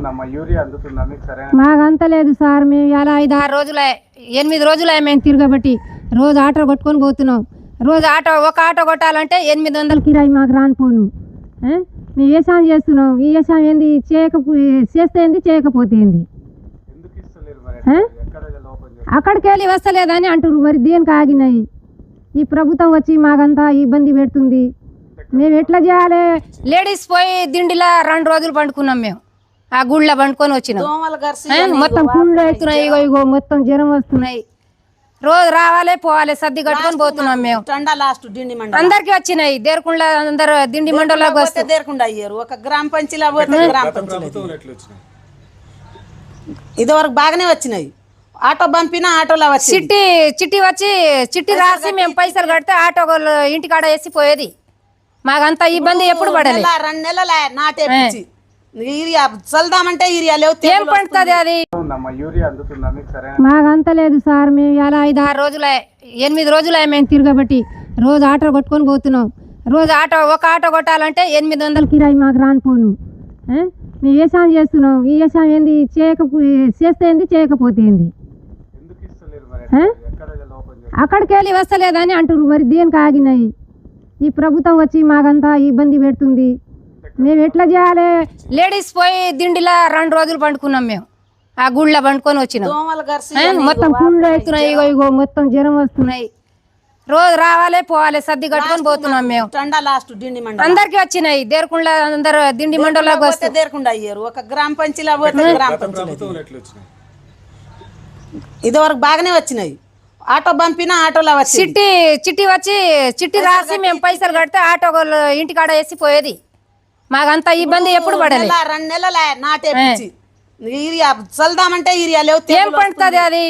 ఉందమ్మా యూరియా అందుతుందా మీకు సరైన మాకంత లేదు సార్ మేము ఇలా ఐదు ఆరు రోజులే ఎనిమిది రోజులే మేము తిరగబట్టి రోజు ఆటో కొట్టుకొని పోతున్నాం. రోజు ఆటో ఒక ఆటో కొట్టాలంటే ఎనిమిది వందల కిరాయి మాకు రానిపోను? మేము వ్యవసాయం చేస్తున్నాం. ఈ వ్యవసాయం ఏంది? చేయకపో చేస్తే ఏంది? చేయకపోతే ఏంది? అక్కడికి వెళ్ళి వస్తలేదని అంటారు మరి దేనికి ఆగినాయి? ఈ ప్రభుత్వం వచ్చి మాకంతా ఇబ్బంది పెడుతుంది. మేము ఎట్లా చేయాలి? లేడీస్ పోయి దిండిలా రెండు రోజులు పండుకున్నాం మేము. ఆ గుళ్ళ పండుకొని వచ్చినాం. మొత్తం పుండ్లు అవుతున్నాయి ఇగో ఇగో మొత్తం జ్వరం వస్తున్నాయి. రోజు రావాలి పోవాలి సర్ది కట్టుకొని పోతున్నాం మేము. టండా లాస్ట్ డిండి మండలం. అందరికి వచ్చినాయి. దేరకుండ అందరు దిండి మండలాకి దేరకుండా అయ్యారు. ఒక గ్రామ పంచాయతీలో పోతే గ్రామ పంచాయతీ ఇదివరకు బాగానే వచ్చినాయి. ఆటో పంపినా ఆటోలో వచ్చి చిట్టి చిట్టి వచ్చి చిట్టి రాసి మేము పైసలు కడితే ఆటో ఇంటికాడ వేసి పోయేది. మాకంత ఇబ్బంది ఎప్పుడు పడలే. రెండు నెలల నాటే యూరియా చల్దామంటే యూరియా లేవు ఏం పండుతుంది అది? మాకంత లేదు సార్ మేము ఇలా ఐదు ఆరు రోజులే ఎనిమిది రోజులే మేము తిరగబట్టి రోజు ఆటో కొట్టుకొని పోతున్నాం. రోజు ఆటో ఒక ఆటో కొట్టాలంటే ఎనిమిది వందల కిరాయి మాకు రానిపోను? మేము వ్యవసాయం చేస్తున్నాం. ఈ వ్యవసాయం ఏంది? చేయకపో చేస్తే ఏంది? చేయకపోతే ఏంది? అక్కడికి వెళ్ళి వస్తలేదని అంటారు మరి దేనికి ఆగినాయి? ఈ ప్రభుత్వం వచ్చి మాకంతా ఇబ్బంది పెడుతుంది. మేము ఎట్లా చేయాలి? లేడీస్ పోయి దిండిలా రెండు రోజులు పండుకున్నాం మేము. ఆ గుళ్ళ పండుకొని వచ్చినాం. మొత్తం పుండ్లు అవుతున్నాయి. ఇగో ఇగో మొత్తం జ్వరం వస్తున్నాయి. రోజు రావాలి పోవాలి సర్ది కట్టుకొని పోతున్నాం మేము. టండా లాస్ట్ డిండి మండలం. అందరికి వచ్చినాయి. దేరకుండ అందరు దిండి మండలాకి పోతే వస్తాయి దేరకుండా అయ్యారు. ఒక గ్రామ పంచాయతీలో పోతే గ్రామ పంచాయతీ ఇదివరకు బాగానే వచ్చినాయి. ఆటో పంపినా ఆటోలో వచ్చి చిట్టి చిట్టి వచ్చి చిట్టి రాసి మేము పైసలు కడితే ఆటో ఇంటికాడ వేసి పోయేది మాకంత ఇబ్బంది ఎప్పుడు పడలే. నెల రెండు నెలల నాటే యూరియా చల్దామంటే యూరియా లేవు ఏం పండుతుంది అది?